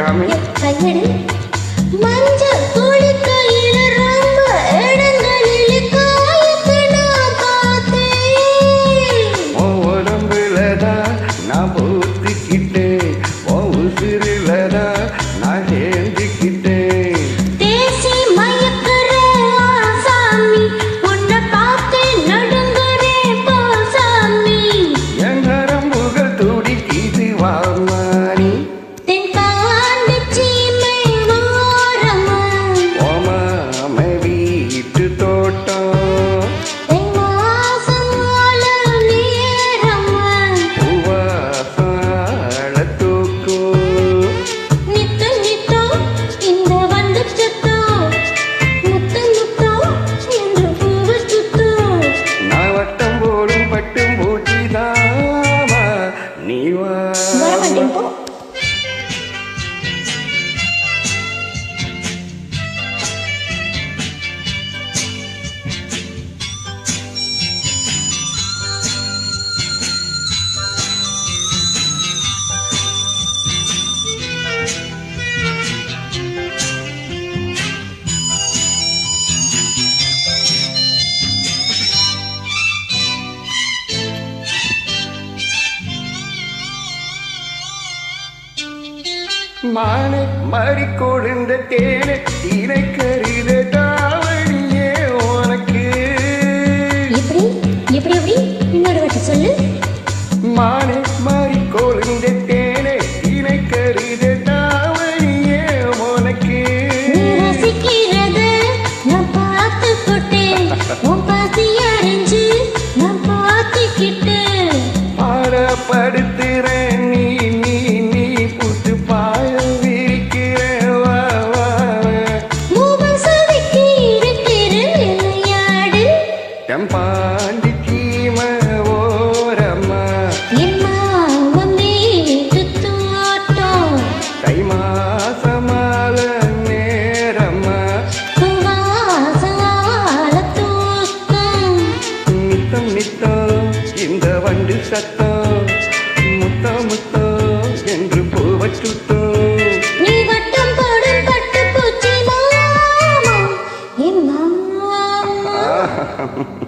காமி. கையடி மஞ்சள் மாலை மாறி கொழுந்த தேனை தீனை கருத தாவடியே உனக்கு. எப்படி? எப்படி எப்படி? இன்னொரு வாட்டி சொல்லு. மாலை மாறி கொழுந்த தேனை தீனை கருத தாவடியே உனக்கு. ரசிக்கிறது நான் பார்த்து கொட்டேன். உன் பாசி அறிஞ்சு நான் பார்த்துக்கிட்டேன். பாடப்படு பூசட்டோ முத்தோ முத்தோ என்று பூவச்சுட்டோ Ha ha ha.